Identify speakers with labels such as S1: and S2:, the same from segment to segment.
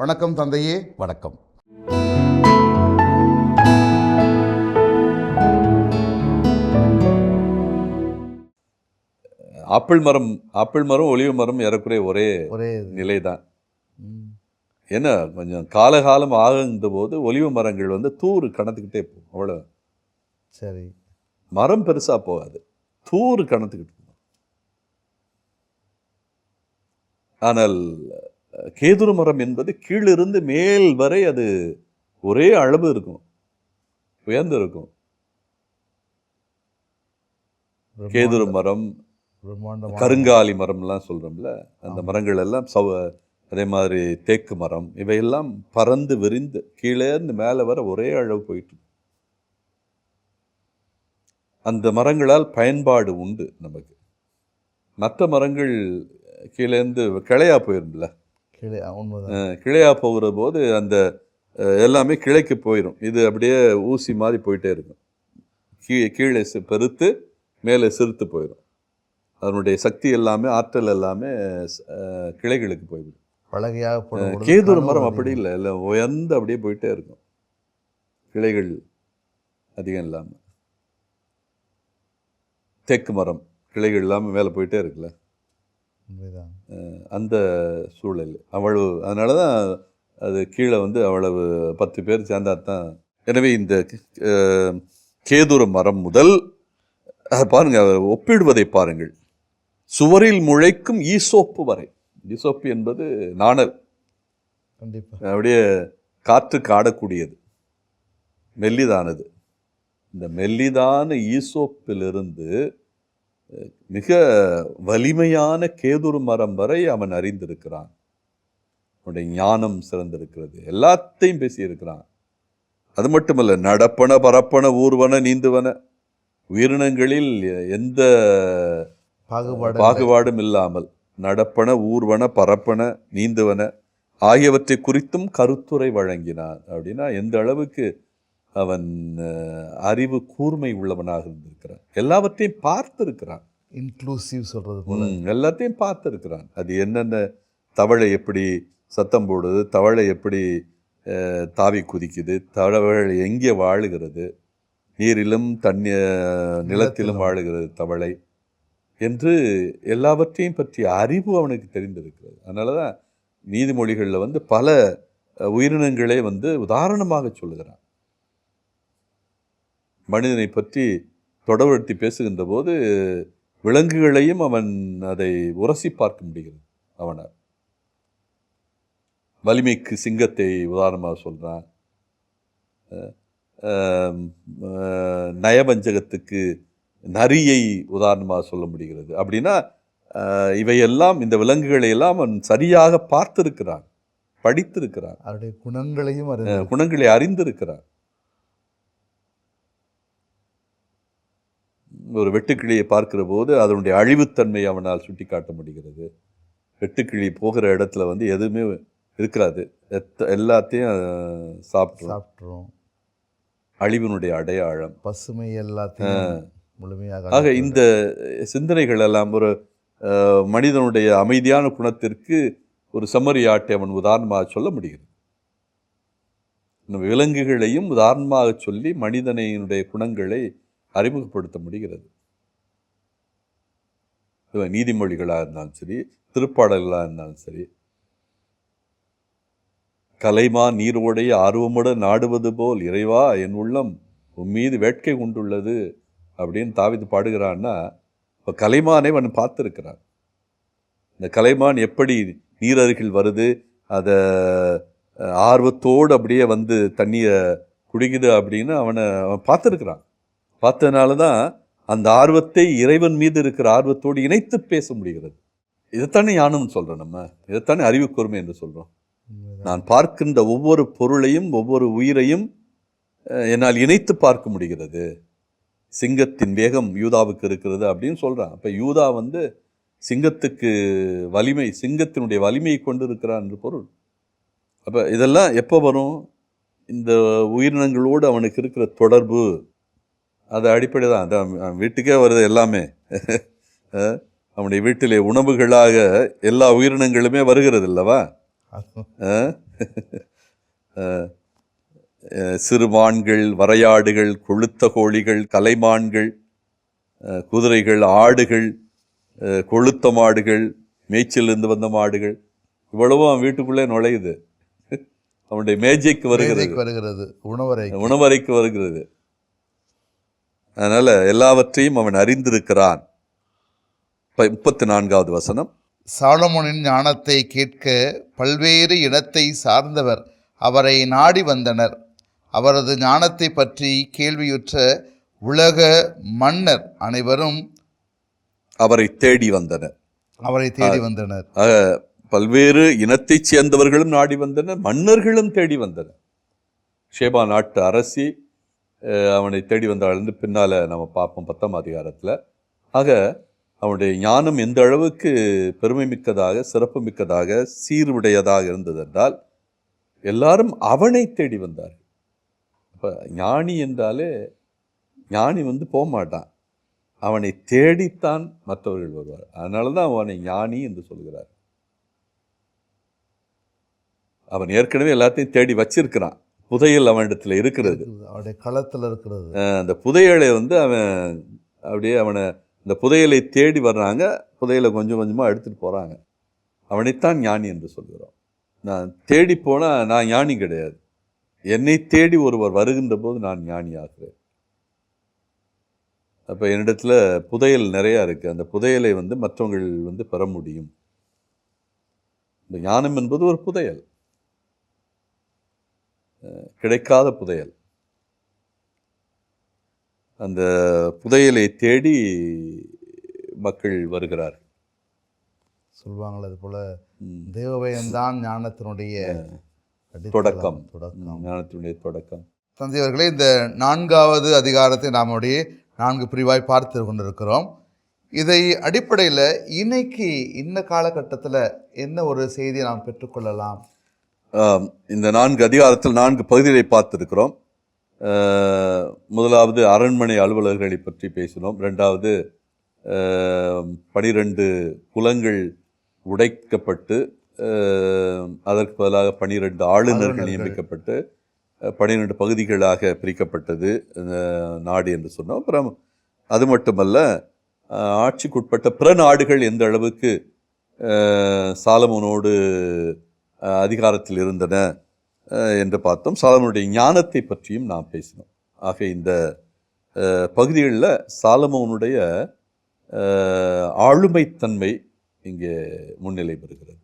S1: வணக்கம் தந்தையே.
S2: வணக்கம். ஆப்பிள் மரம் ஆப்பிள் மரம் ஒலிவ மரம் ஏறக்குறைய ஒரே
S1: ஒரே
S2: நிலை தான் என்ன கொஞ்சம் காலகாலம் ஆகுந்த போது ஒலிவ மரங்கள் வந்து தூறு கணத்துக்கிட்டே போகும் அவ்வளோ
S1: சரி.
S2: மரம் பெருசா போகாது தூறு கணத்துக்கிட்டு ஆனால் கேதுரு மரம் என்பது கீழிருந்து மேல் வரை அது ஒரே அளவு இருக்கும் உயர்ந்து இருக்கும் கேதுரு மரம் கருங்காலி மரம்லாம் சொல்றோம்ல அந்த மரங்கள் எல்லாம் சவ அதே மாதிரி தேக்கு மரம் இவையெல்லாம் பறந்து விரிந்து கீழே இருந்து மேலே வர ஒரே அளவு போயிட்டு. அந்த மரங்களால் பயன்பாடு உண்டு நமக்கு. மற்ற மரங்கள் கீழேருந்து கிளையா போயிரும்ல
S1: கீழே உண்மைதான்.
S2: அஹ், கிளையா போகிற போது அந்த எல்லாமே கிளைக்கு போயிடும் இது அப்படியே ஊசி மாதிரி போயிட்டே இருக்கும். கீழே சி- பெருத்து மேலே சிறுத்து போயிடும் அதனுடைய சக்தி எல்லாமே ஆற்றல் எல்லாமே கிளைகளுக்கு போய்விடும்.
S1: போடும் பொழுது
S2: கேதுரு மரம். அப்படி இல்லை. எல்லாம் உயர்ந்து அப்படியே போயிட்டே இருக்கும். கிளைகள் அதிகம் இல்லாமல் தேக்கு மரம் கிளைகள் இல்லாமல் மேலே போயிட்டே இருக்குல்ல? அந்த சூழல் அவ்வளவு. அதனால தான் அது கீழே வந்து அவ்வளவு பத்து பேர் சேர்ந்தா தான். எனவே இந்த கேதுரு மரம் முதல் அஹ், பாருங்க அவர் ஒப்பிடுவதை பாருங்கள். சுவரில் முளைக்கும் ஈசோப்பு வரை. ஈசோப்பு என்பது நாணல்.
S1: கண்டிப்பா.
S2: அப்படியே காற்றுக்கு ஆடக்கூடியது மெல்லிதானது. இந்த மெல்லிதான ஈசோப்பிலிருந்து மிக வலிமையான கேதுரு மரம் வரை அவன் அறிந்திருக்கிறான். அவனுடைய ஞானம் சிறந்திருக்கிறது. எல்லாத்தையும் பேசியிருக்கிறான். அது மட்டுமல்ல நடப்பன பரப்பன ஊர்வன நீந்துவன உயிரினங்களில் எந்த
S1: பாகுபாடு
S2: பாகுபாடும் இல்லாமல் நடப்பன ஊர்வன பரப்பன நீந்துவன ஆகியவற்றை குறித்தும் கருத்துரை வழங்கினான். அப்படின்னா எந்த அளவுக்கு அவன் அறிவு கூர்மை உள்ளவனாக இருந்திருக்கிறான். எல்லாவற்றையும் பார்த்திருக்கிறான்.
S1: இன்க்ளூசிவ் போல.
S2: ம், எல்லாத்தையும் பார்த்திருக்கிறான். அது என்னென்ன தவளை எப்படி சத்தம் போடுது தவளை எப்படி தாவி குதிக்குது தவளை எங்கே வாழுகிறது நீரிலும் தண்ணி நிலத்திலும். வாழுகிறது தவளை என்று எல்லாவற்றையும் பற்றிய அறிவு அவனுக்கு தெரிந்திருக்கிறது. அதனால தான் நீதிமொழிகளில் வந்து பல உயிரினங்களே வந்து உதாரணமாக சொல்லுகிறான். மனிதனை பற்றி தொடர்படுத்தி பேசுகின்ற போது விலங்குகளையும் அவன் அதை உரசி பார்க்க முடிகிறது அவனால் வலிமைக்கு சிங்கத்தை உதாரணமாக சொல்கிறான் நயவஞ்சகத்துக்கு நரியை உதாரணமாக சொல்ல முடிகிறது. அப்படின்னா இவையெல்லாம் இந்த விலங்குகளை எல்லாம் அவன் சரியாக பார்த்திருக்கிறான் படித்திருக்கிறான்.
S1: அவருடைய குணங்களையும்
S2: குணங்களை அறிந்திருக்கிறான். ஒரு வெட்டுக்கிளியை பார்க்கிற போது அதனுடைய அழிவுத்தன்மையை அவனால் சுட்டிக்காட்ட முடிகிறது. வெட்டுக்கிளி போகிற இடத்துல வந்து எதுவுமே இருக்காது. எத்த எல்லாத்தையும் அஹ், சாப்பிட்ரும்.
S1: சாப்பிட்றோம்
S2: அழிவினுடைய அடையாளம்.
S1: பசுமை எல்லாத்தையும் முழுமையாக
S2: ஆக இந்த சிந்தனைகள் எல்லாம் ஒரு மனிதனுடைய அமைதியான குணத்திற்கு ஒரு செம்மறியாட்டை அவன் உதாரணமாக சொல்ல முடிகிறது. இந்த விலங்குகளையும் உதாரணமாக சொல்லி மனிதனையினுடைய குணங்களை அறிமுகப்படுத்த முடிகிறது. நீதிமொழிகளாக இருந்தாலும் சரி திருப்பாடல்களாக இருந்தாலும் சரி. கலைமா நீரோடைய ஆர்வமுடன் நாடுவது போல் இறைவா என் உள்ளம் உன் மீது வேட்கை கொண்டுள்ளது அப்படின்னு தாவித்து பாடுகிறான்னா இப்போ கலைமானை அவன் பார்த்துருக்கிறான். இந்த கலைமான் எப்படி நீர் அருகில் வருது அதை ஆர்வத்தோடு அப்படியே வந்து தண்ணியை குடிக்குது அப்படின்னு அவனை அவன் பார்த்துருக்கிறான். பார்த்ததுனால தான் அந்த ஆர்வத்தை இறைவன் மீது இருக்கிற ஆர்வத்தோடு இணைத்து பேச முடிகிறது. இதைத்தானே ஞானம்னு சொல்கிறோம் நம்ம. இதைத்தானே அறிவு கூர்மை என்று சொல்கிறோம் நான் பார்க்கின்ற ஒவ்வொரு பொருளையும் ஒவ்வொரு உயிரையும் என்னால் இணைத்து பார்க்க முடிகிறது. சிங்கத்தின் வேகம் யூதாவுக்கு இருக்கிறது அப்படின்னு சொல்கிறான் அப்போ யூதா வந்து சிங்கத்துக்கு வலிமை சிங்கத்தினுடைய வலிமையை கொண்டு இருக்கிறான் என்று பொருள். அப்போ இதெல்லாம் எப்போ வரும்? இந்த உயிரினங்களோடு அவனுக்கு இருக்கிற தொடர்பு. அது அடிப்படை தான் அது அவன் அவன் வீட்டுக்கே வருது எல்லாமே. அவனுடைய வீட்டிலே உணவுகளாக எல்லா உயிரினங்களுமே வருகிறது அஹ், சிறுமான்கள் வரையாடுகள் கொளுத்த கோழிகள் கலைமான்கள் குதிரைகள் ஆடுகள் கொளுத்த மாடுகள் மேய்ச்சலிருந்து வந்த மாடுகள் இவ்வளவும் அவன் வீட்டுக்குள்ளே நுழையுது. அவனுடைய மேஜைக்கு வருகிறது.
S1: வருகிறது. உணவறை
S2: உணவறைக்கு வருகிறது. அதனால எல்லாவற்றையும் அவன் அறிந்திருக்கிறான். முப்பத்தி நான்காவது வசனம்.
S1: சாலமோனின் ஞானத்தை கேட்க பல்வேறு இடத்தை சார்ந்தவர் அவரை நாடி வந்தனர். அவரது ஞானத்தை பற்றி கேள்வியுற்ற உலக மன்னர் அனைவரும்
S2: அவரை தேடி வந்தனர்.
S1: அவரை தேடி வந்தனர்.
S2: பல்வேறு இனத்தைச் சேர்ந்தவர்களும் நாடி வந்தனர் மன்னர்களும் தேடி வந்தனர். ஷேபா நாட்டு அரசி அவனை தேடி வந்தாள்னு பின்னால் நம்ம பார்ப்போம் பத்தாம் அதிகாரத்தில். ஆக அவனுடைய ஞானம் எந்த அளவுக்கு பெருமை மிக்கதாக சிறப்பு மிக்கதாக சீருடையதாக இருந்ததென்றால் எல்லாரும் அவனை தேடி வந்தார் இப்போ ஞானி என்றாலே ஞானி வந்து போக மாட்டான். அவனை தேடித்தான் மற்றவர்கள் வருவார் அதனால தான் அவனை ஞானி என்று சொல்கிறார். அவன் ஏற்கனவே எல்லாத்தையும் தேடி வச்சிருக்கிறான். புதையல் அவனிடத்தில் இருக்கிறது.
S1: அவருடைய களத்தில் இருக்கிறது.
S2: அந்த புதையலை வந்து அவன் அப்படியே அவனை இந்த புதையலை தேடி வர்றாங்க. புதையலை கொஞ்சம் கொஞ்சமாக எடுத்துகிட்டு போகிறாங்க அவனைத்தான் ஞானி என்று சொல்கிறோம். நான் தேடி போனால் நான் ஞானி கிடையாது. என்னை தேடி ஒருவர் வருகின்ற போது நான் ஞானி ஆகிறேன். அப்போ என்னிடத்துல புதையல் நிறையா இருக்குது அந்த புதையலை வந்து மற்றவங்கள் வந்து பெற முடியும். இந்த ஞானம் என்பது ஒரு புதையல். கிடைக்காத புதையல். அந்த புதையலை தேடி மக்கள் வருகிறார்கள்.
S1: சொல்லுவாங்களே அது போல. தேவபயம்தான் ஞானத்தினுடைய
S2: தொடக்கம்.
S1: தொடக்கம்.
S2: ஞானத்தினுடைய தொடக்கம்.
S1: தந்தையவர்களே இந்த நான்காவது அதிகாரத்தை நாம் அப்படியே நான்கு பிரிவாய் பார்த்து கொண்டிருக்கிறோம். இதை அடிப்படையில் இன்னைக்கு இந்த காலகட்டத்தில் என்ன ஒரு செய்தியை நாம் பெற்றுக்கொள்ளலாம்?
S2: இந்த நான்கு அதிகாரத்தில் நான்கு பகுதிகளை பார்த்திருக்கிறோம். முதலாவது அரண்மனை அலுவலர்களை பற்றி பேசினோம். ரெண்டாவது பனிரெண்டு குலங்கள் உடைக்கப்பட்டு அதற்கு பதிலாக பனிரெண்டு ஆளுநர்கள். நியமிக்கப்பட்டு பனிரெண்டு பகுதிகளாக பிரிக்கப்பட்டது நாடு என்று சொன்னோம். அப்புறம் அது மட்டுமல்ல ஆட்சிக்குட்பட்ட பிற நாடுகள் எந்த அளவுக்கு சாலமோனோடு அதிகாரத்தில் இருந்தன என்று பார்த்தோம். சாலமனுடைய ஞானத்தை பற்றியும் நாம் பேசினோம். ஆக இந்த பகுதிகளில் சாலமோனுடைய ஆளுமைத்தன்மை இங்கே முன்னிலை பெறுகிறது.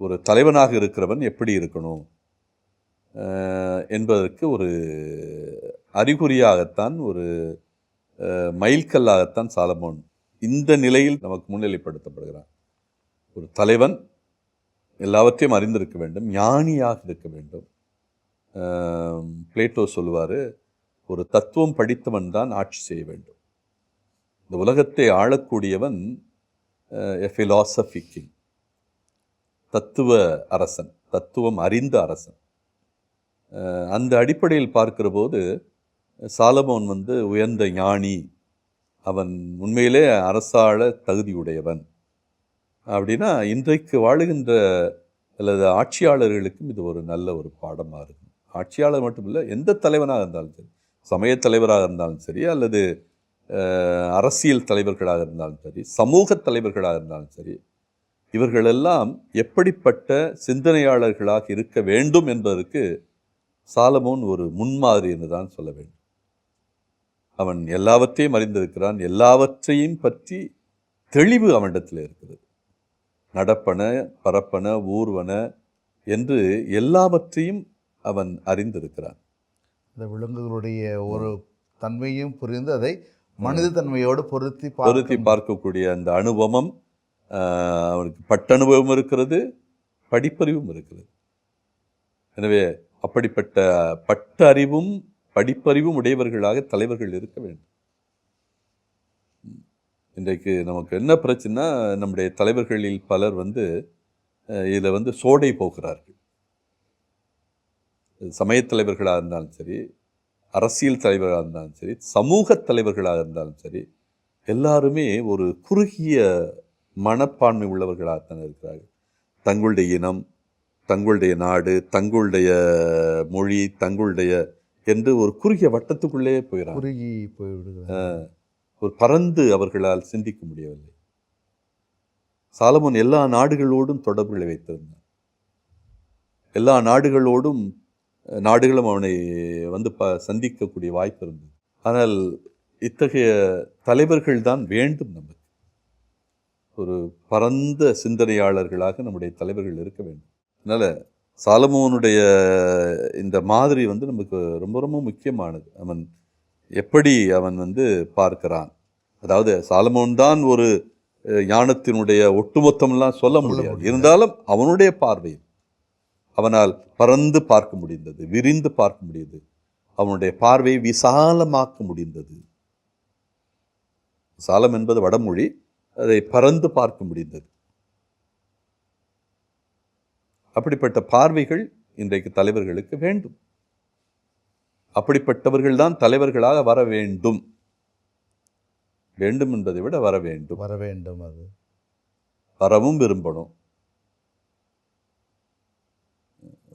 S2: ஒரு தலைவனாக இருக்கிறவன் எப்படி இருக்கணும் என்பதற்கு ஒரு அறிகுறியாகத்தான் ஒரு மைல்கல்லாகத்தான் சாலமோன் இந்த நிலையில் நமக்கு முன்னிலைப்படுத்தப்படுகிறான். ஒரு தலைவன் எல்லாவற்றையும் அறிந்திருக்க வேண்டும் ஞானியாக இருக்க வேண்டும். பிளேட்டோ சொல்லுவார் ஒரு தத்துவம் படித்தவன் தான் ஆட்சி செய்ய வேண்டும். இந்த உலகத்தை ஆளக்கூடியவன் எ ஃபிலாசபி கிங் தத்துவ அரசன் தத்துவம் அறிந்த அரசன். அந்த அடிப்படையில் பார்க்கிற போது சாலமோன் வந்து உயர்ந்த ஞானி. அவன் உண்மையிலே அரசாள தகுதியுடையவன். அப்படின்னா இன்றைக்கு வாழுகின்ற அல்லது ஆட்சியாளர்களுக்கும் இது ஒரு நல்ல ஒரு பாடமாக இருக்கும். ஆட்சியாளர் மட்டுமில்லை எந்த தலைவனாக இருந்தாலும் சரி சமய தலைவராக இருந்தாலும் சரி அல்லது அரசியல் தலைவர்களாக இருந்தாலும் சரி சமூக தலைவர்களாக இருந்தாலும் சரி இவர்களெல்லாம் எப்படிப்பட்ட சிந்தனையாளர்களாக இருக்க வேண்டும் என்பதற்கு சாலமோன் ஒரு முன்மாதிரி என்று தான் சொல்ல வேண்டும். அவன் எல்லாவற்றையும் அறிந்திருக்கிறான் எல்லாவற்றையும் பற்றி தெளிவு அவனிடத்தில் இருக்கிறது. நடப்பன பரப்பன ஊர்வன என்று எல்லாவற்றையும் அவன் அறிந்திருக்கிறான்.
S1: இந்த விலங்குகளுடைய ஒரு தன்மையும் புரிந்து அதை மனித தன்மையோடு பொருத்தி
S2: பொருத்தி பார்க்கக்கூடிய அந்த அனுபவம் அவனுக்கு பட்டனுபவம் இருக்கிறது படிப்பறிவும் இருக்கிறது. எனவே அப்படிப்பட்ட பட்ட அறிவும் படிப்பறிவும் உடையவர்களாக தலைவர்கள் இருக்க வேண்டும். இன்றைக்கு நமக்கு என்ன பிரச்சனை நம்முடைய தலைவர்களில் பலர் வந்து இதில் வந்து சோடை போகிறார்கள் சமயத் தலைவர்களாக இருந்தாலும் சரி அரசியல் தலைவராக இருந்தாலும் சரி சமூக தலைவர்களாக இருந்தாலும் சரி எல்லாருமே ஒரு குறுகிய மனப்பான்மை உள்ளவர்களாகத்தான் இருக்கிறார்கள். தங்களுடைய இனம் தங்களுடைய நாடு தங்களுடைய மொழி தங்களுடைய என்று ஒரு குறுகிய வட்டத்துக்குள்ளே போயிடறாங்க
S1: குறுகி போய்விடுகிறார்
S2: ஒரு பறந்து அவர்களால் சிந்திக்க முடியவில்லை. சாலமோன் எல்லா நாடுகளோடும் தொடர்புகளை வைத்திருந்தான் எல்லா நாடுகளோடும் நாடுகளும் அவனை வந்து ப சந்திக்கக்கூடிய வாய்ப்பு இருந்தது. ஆனால் இத்தகைய தலைவர்கள் தான் வேண்டும் நமக்கு. ஒரு பரந்த சிந்தனையாளர்களாக நம்முடைய தலைவர்கள் இருக்க வேண்டும். அதனால் சாலமோனுடைய இந்த மாதிரி வந்து நமக்கு ரொம்ப ரொம்ப முக்கியமானது. அவன் எப்படி அவன் வந்து பார்க்கிறான்? அதாவது சாலமோன் தான் ஒரு ஞானத்தினுடைய ஒட்டுமொத்தம்லாம் சொல்ல முடியாது.
S1: முடியாது.
S2: இருந்தாலும் அவனுடைய பார்வையில் அவனால் பறந்து பார்க்க முடிந்தது விரிந்து பார்க்க முடியுது அவனுடைய பார்வையை விசாலமாக்க முடிந்தது. சாலம் என்பது வடமொழி அதை பறந்து பார்க்க முடிந்தது. அப்படிப்பட்ட பார்வைகள் இன்றைக்கு தலைவர்களுக்கு வேண்டும். அப்படிப்பட்டவர்கள் தான் தலைவர்களாக வர வேண்டும். வேண்டும் என்பதை விட வர வேண்டும்.
S1: வர வேண்டும் அது.
S2: வரவும் விரும்பணும்.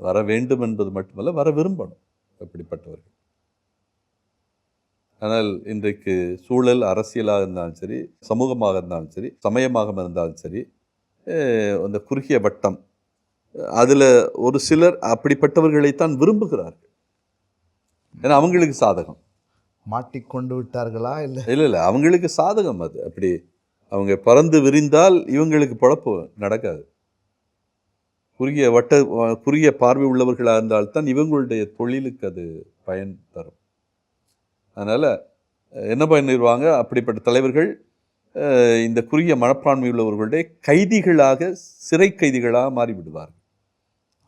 S2: வர வேண்டும் என்பது மட்டுமல்ல வர விரும்பணும் அப்படிப்பட்டவர்கள். ஆனால் இன்றைக்கு சூழல் அரசியலாக இருந்தாலும் சரி சமூகமாக இருந்தாலும் சரி சமயமாக இருந்தாலும் சரி அந்த குறுகிய வட்டம் அதில் ஒரு சிலர் அப்படிப்பட்டவர்களைத்தான் விரும்புகிறார்கள். ஏன்னா அவங்களுக்கு சாதகம்.
S1: மாட்டிக்கொண்டு விட்டார்களா இல்லை?
S2: இல்லை இல்லை அவங்களுக்கு சாதகம் அது. அப்படி அவங்க பறந்து விரிந்தால் இவங்களுக்கு பொழப்பு நடக்காது. குறுகிய வட்ட குறுகிய பார்வை உள்ளவர்களாக இருந்தால்தான் இவங்களுடைய தொழிலுக்கு அது பயன் தரும். அதனால் என்ன பண்ணிடுவாங்க அப்படிப்பட்ட தலைவர்கள் இந்த குறுகிய மனப்பான்மை உள்ளவர்களுடைய கைதிகளாக சிறை கைதிகளாக மாறிவிடுவார்கள்.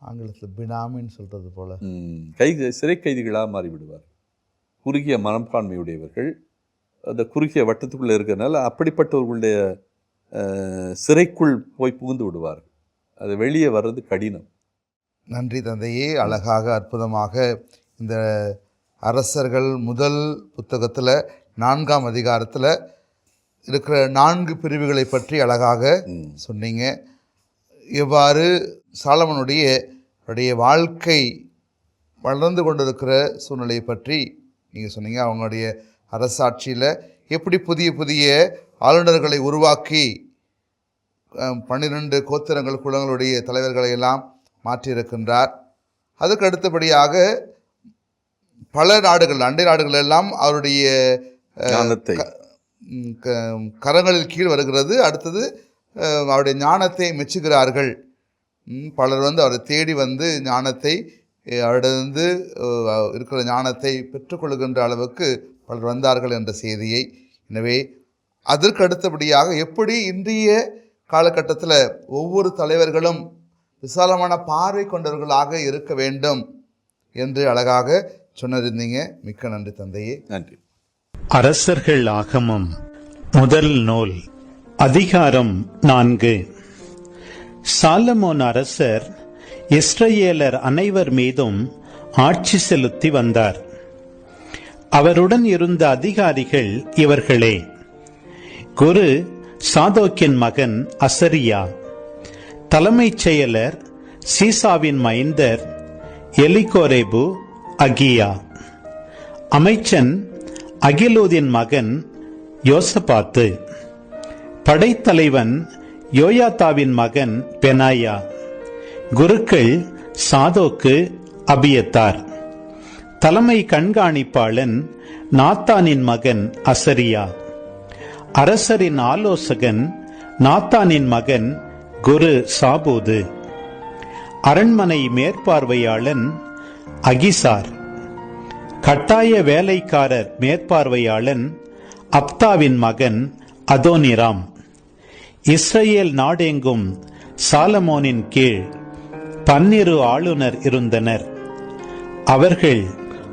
S1: ஆங்கிலத்தில் பினாமின்னு சொல்றது போல.
S2: கை சிறை கைதிகளாக மாறிவிடுவார். குறுகிய மனப்பான்மையுடையவர்கள் அந்த குறுகிய வட்டத்துக்குள்ளே இருக்கிறதுனால அப்படிப்பட்டவர்களுடைய சிறைக்குள் போய் புகுந்து விடுவார்கள். அது வெளியே வர்றது கடினம்.
S1: நன்றி தந்தையே. அழகாக அற்புதமாக இந்த அரசர்கள் முதல் புத்தகத்தில் நான்காம் அதிகாரத்தில் இருக்கிற நான்கு பிரிவுகளை பற்றி அழகாக. சொன்னீங்க. எவ்வாறு சாலமனுடைய அவருடைய வாழ்க்கை வளர்ந்து கொண்டிருக்கிற சூழ்நிலையை பற்றி நீங்கள் சொன்னீங்க. அவங்களுடைய அரசாட்சியில் எப்படி புதிய புதிய ஆளுநர்களை உருவாக்கி பன்னிரண்டு கோத்திரங்கள் குலங்களுடைய தலைவர்களை எல்லாம் மாற்றியிருக்கின்றார். அதுக்கு அடுத்தபடியாக பல நாடுகள் அண்டை நாடுகள் எல்லாம் அவருடைய கரங்களில் கீழ் வருகிறது. அடுத்தது அவருடைய ஞானத்தை மெச்சுகிறார்கள். பலர் வந்து அவரை தேடி வந்து ஞானத்தை அஹ், இருக்கிற ஞானத்தை பெற்றுக்கொள்கின்ற அளவுக்கு பலர் வந்தார்கள் என்ற செய்தியை. எனவே அதற்கு அடுத்தபடியாக எப்படி இன்றைய காலகட்டத்தில் ஒவ்வொரு தலைவர்களும் விசாலமான பார்வை கொண்டவர்களாக இருக்க வேண்டும் என்று அழகாக சொன்னிருந்தீங்க மிக்க நன்றி தந்தையே.
S2: நன்றி.
S3: அரசர்கள் ஆகமம் முதல் நூல் அதிகாரம் நான்கு. சாலமோன் அரசர் இஸ்ரேலர் அனைவர் மீதும் ஆட்சி செலுத்தி வந்தார். அவருடன் இருந்த அதிகாரிகள் இவர்களே. குரு சாதோக்கின் மகன் அசரியா. தலைமைச் செயலர் சீசாவின் மைந்தர் எலிகோரேபு அகியா. அமைச்சன் அகிலூதின் மகன் யோசபாத்து. படைத்தலைவன் யோயாத்தாவின் மகன் பெனாயா. குருக்கள் சாதோக்கு அபியத்தார். தலைமை கண்காணிப்பாளன் நாத்தானின் மகன் அசரியா. அரசரின் ஆலோசகன் நாத்தானின் மகன் குரு சாபூது. அரண்மனை மேற்பார்வையாளன் அகிசார். கட்டாய வேலைக்காரர் மேற்பார்வையாளன் அப்தாவின் மகன் அதோனிராம். இஸ்ரேல் நாடெங்கும் சாலமோனின் கீழ் பன்னிரு ஆளுநர் இருந்தனர். அவர்கள்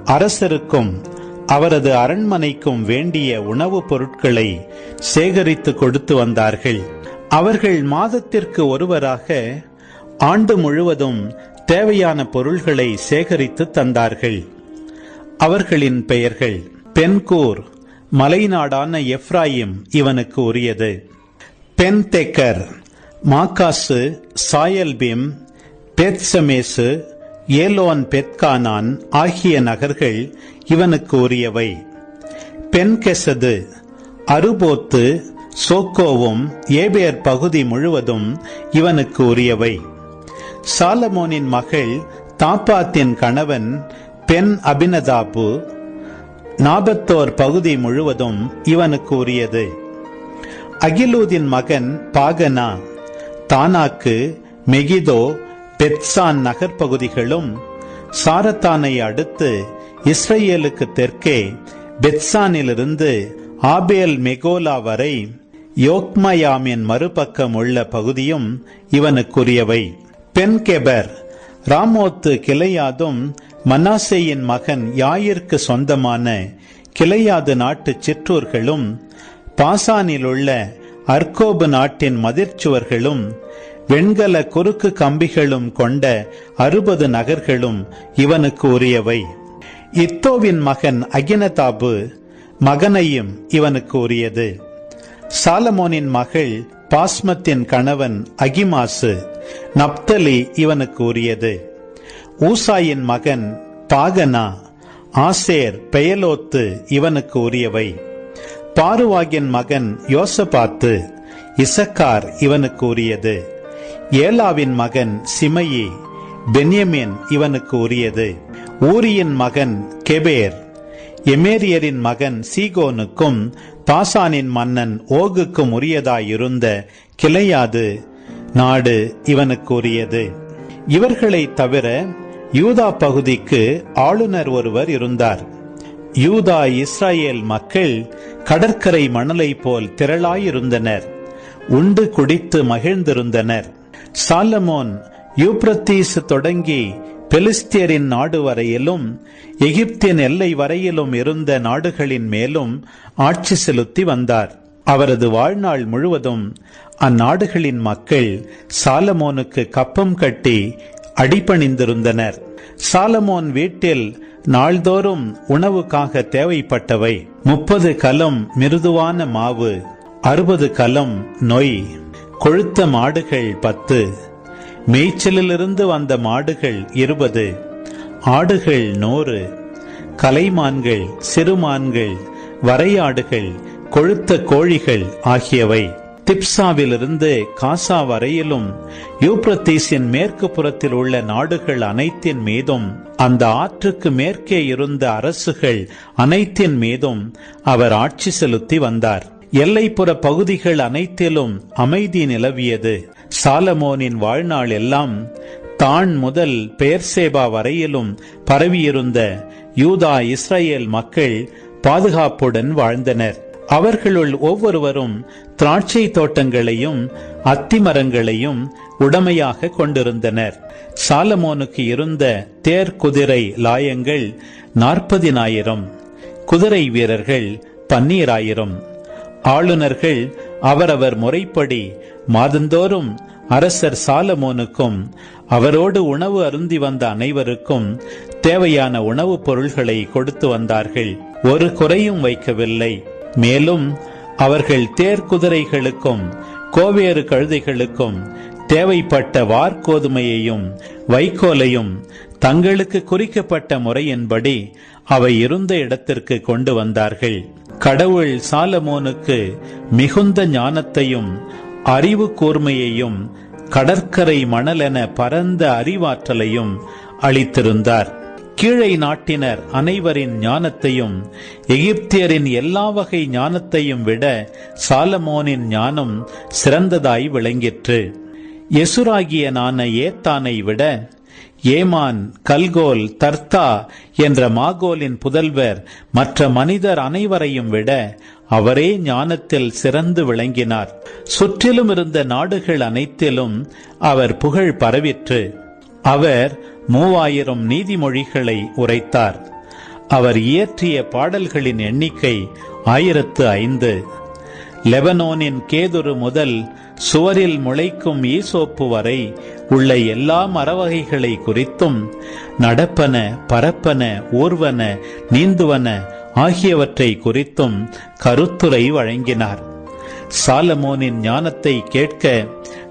S3: அரசருக்கும் அவரது அரண்மனைக்கும் வேண்டிய உணவுப் பொருட்களை சேகரித்து கொடுத்து வந்தார்கள். அவர்கள் மாதத்திற்கு ஒருவராக ஆண்டு முழுவதும் தேவையான பொருள்களை சேகரித்து தந்தார்கள். அவர்களின் பெயர்கள் பென்கூர் மலைநாடான எப்ராயிம் இவனுக்கு உரியது. பென்தெக்கர் மாக்காசு சாயல்பிம் பெத்சமேசு ஏலோன் பெத்கானான் ஆகிய நகர்கள் இவனுக்கு உரியவை. பென்கெசது அருபோத்து சோக்கோவும் ஏபேர் பகுதி முழுவதும் இவனுக்கு உரியவை. சாலமோனின் மகள் தாப்பாத்தின் கணவன் பென் அபினதாபு நாபத்தோர் பகுதி முழுவதும் இவனுக்கு உரியது. அகிலூதின் மகன் பாகனா தானாக்கு மெகிதோ பெத்சான் நகர்ப்பகுதிகளும் சாரத்தானை அடுத்து இஸ்ரேலுக்கு தெற்கே பெத்சானிலிருந்து ஆபேல் மெகோலா வரை யோக்மயாமின் மறுபக்கம் உள்ள பகுதியும் இவனுக்குரியவை. பென்கெபர் ராமோத்து கிளையாதும் மனாசேயின் மகன் யாயிற்கு சொந்தமான கிளையாது நாட்டு சிற்றூர்களும் பாசானில் உள்ள அர்கோபு நாட்டின் மதிர்ச்சுவர்களும் வெண்கல குறுக்கு கம்பிகளும் கொண்ட அறுபது நகர்களும் இவனுக்கு உரியவை. இத்தோவின் மகன் அகினதாபு மகனையும் இவனுக்கு உரியது. சாலமோனின் மகள் பாஸ்மத்தின் கணவன் அகிமாசு நப்தலி இவனுக்கு உரியது. ஊசாயின் மகன் பாகனா ஆசேர் பெயலோத்து இவனுக்கு உரியவை. பாருவாகின் மகன் யோசபாத்து இசக்கார் இவனுக்கு உரியது ஏலாவின் மகன் சிமையி பென்யமின் இவனுக்கு உரியது ஊரியின் மகன் கெபேர் எமேரியரின் மகன் சீகோனுக்கும் பாசானின் மன்னன் ஓகுக்கும் உரியதாயிருந்த கிளையாது நாடு இவனுக்கு உரியது இவர்களை தவிர யூதா பகுதிக்கு ஆளுநர் ஒருவர் இருந்தார். யூதா இஸ்ராயேல் மக்கள் கடற்கரை மணலை போல் திரளாயிருந்தனர். உண்டு குடித்து மகிழ்ந்திருந்தனர். சாலமோன் யூப்ரத்தீஸ் தொடங்கி பெலிஸ்தியரின் நாடு வரையிலும் எகிப்தின் எல்லை வரையிலும் இருந்த நாடுகளின் மேலும் ஆட்சி செலுத்தி வந்தார். அவரது வாழ்நாள் முழுவதும் அந்நாடுகளின் மக்கள் சாலமோனுக்கு கப்பம் கட்டி அடிபணிந்திருந்தனர். சாலமோன் வீட்டில் நாள்தோறும் உணவுக்காக தேவைப்பட்டவை முப்பது கலம் மிருதுவான மாவு அறுபது கலம் நொய் கொழுத்த மாடுகள் பத்து மேய்ச்சலிலிருந்து வந்த மாடுகள் இருபது ஆடுகள் நூறு கலைமான்கள் சிறுமான்கள் வரையாடுகள் கொழுத்த கோழிகள் ஆகியவை. திப்சாவிலிருந்து காசா வரையிலும் யூப்ரத்தீஸின் மேற்கு புறத்தில் உள்ள நாடுகள் அனைத்தின் மீதும் அந்த ஆற்றுக்கு மேற்கே இருந்த அரசுகள் அனைத்தின் மீதும் அவர் ஆட்சி செலுத்தி வந்தார். எல்லைப்புற பகுதிகள் அனைத்திலும் அமைதி நிலவியது. சாலமோனின் வாழ்நாள் எல்லாம் தான் முதல் பெயர்சேபா வரையிலும் பரவியிருந்த யூதா இஸ்ரேல் மக்கள் பாதுகாப்புடன் வாழ்ந்தனர். அவர்களுள் ஒவ்வொருவரும் திராட்சை தோட்டங்களையும் அத்திமரங்களையும் உடமையாக கொண்டிருந்தனர். சாலமோனுக்கு இருந்த தேர் குதிரை லாயங்கள் நாற்பதினாயிரம். குதிரை வீரர்கள் பன்னீராயிரம். ஆளுநர்கள் அவரவர் முறைப்படி மாதந்தோறும் அரசர் சாலமோனுக்கும் அவரோடு உணவு அருந்தி வந்த அனைவருக்கும் தேவையான உணவுப் பொருள்களை கொடுத்து வந்தார்கள். ஒரு குறையும் வைக்கவில்லை. மேலும் அவர்கள் தேர்குதிரைகளுக்கும் கோவேறு கழுதைகளுக்கும் தேவைப்பட்ட வார்கோதுமையையும் வைக்கோலையும் தங்களுக்கு குறிக்கப்பட்ட முறையின்படி அவை இருந்த இடத்திற்கு கொண்டு வந்தார்கள். கடவுள் சாலமோனுக்கு மிகுந்த ஞானத்தையும் அறிவு கூர்மையையும் கடற்கரை மணலென பரந்த அறிவாற்றலையும் அளித்திருந்தார். கீழை நாட்டினர் அனைவரின் ஞானத்தையும் எகிப்தியரின் எல்லா வகை ஞானத்தையும் விட சாலமோனின் ஞானம் சிறந்ததாய் விளங்கிற்று. எசுராகியனான ஏத்தானை விட ஏமான் கல்கோல் தர்த்தா என்ற மாகோலின் புதல்வர் மற்ற மனிதர் அனைவரையும் விட அவரே ஞானத்தில் சிறந்து விளங்கினார். சுற்றிலும் இருந்த நாடுகள் அனைத்திலும் அவர் புகழ் பரவிற்று. அவர் மூவாயிரம் நீதிமொழிகளை உரைத்தார். அவர் இயற்றிய பாடல்களின் எண்ணிக்கை ஆயிரத்து ஐந்து. லெபனோனின் கேதுரு முதல் சுவரில் முளைக்கும் ஈசோப்பு வரை உள்ள எல்லா மரவகைகளை குறித்தும் நடப்பன பரப்பன ஊர்வன நீந்துவன ஆகியவற்றை குறித்தும் கருத்துரை வழங்கினார். சாலமோனின் ஞானத்தை கேட்க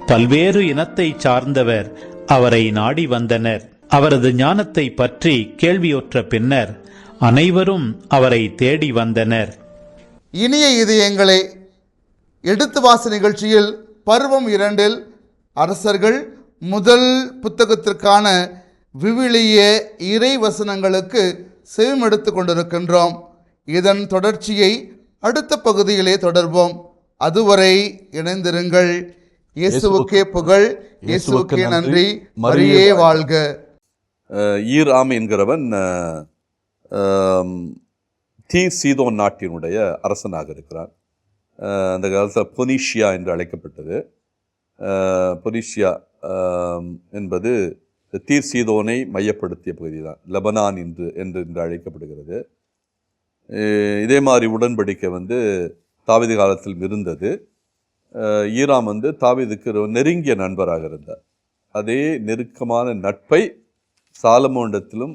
S3: பல்வேறு இனத்தை சார்ந்தவர் அவரை நாடி வந்தனர். அவரது ஞானத்தை பற்றி கேள்வியுற்ற பின்னர் அனைவரும் அவரை தேடி வந்தனர்.
S1: இனிய இதயங்களே எடுத்து வாச நிகழ்ச்சியில் பருவம் இரண்டில் அரசர்கள் முதல் புத்தகத்திற்கான விவிலிய இறை வசனங்களுக்கு செவிமெடுத்து கொண்டிருக்கின்றோம். இதன் தொடர்ச்சியை அடுத்த பகுதியிலே தொடர்வோம். அதுவரை இணைந்திருங்கள். இயேசுவுக்கே புகழ் இயேசுவுக்கே நன்றி. மரியே வாழ்க.
S2: ஈர் ஈராம் என்கிறவன் தீர் சீதோன் நாட்டினுடைய அரசனாக இருக்கிறான். அந்த காலத்தில் பொனிஷியா என்று அழைக்கப்பட்டது. பொனிஷியா என்பது தீர் சீதோனை மையப்படுத்திய பகுதி தான் லெபனான் என்று என்று என்று அழைக்கப்படுகிறது. இதே மாதிரி உடன்படிக்கை வந்து தாவிது காலத்தில் இருந்தது. ஈராம் வந்து தாவீதுக்கு நெருங்கிய நண்பராக இருந்தார். அதே நெருக்கமான நட்பை சாலமோண்டத்திலும்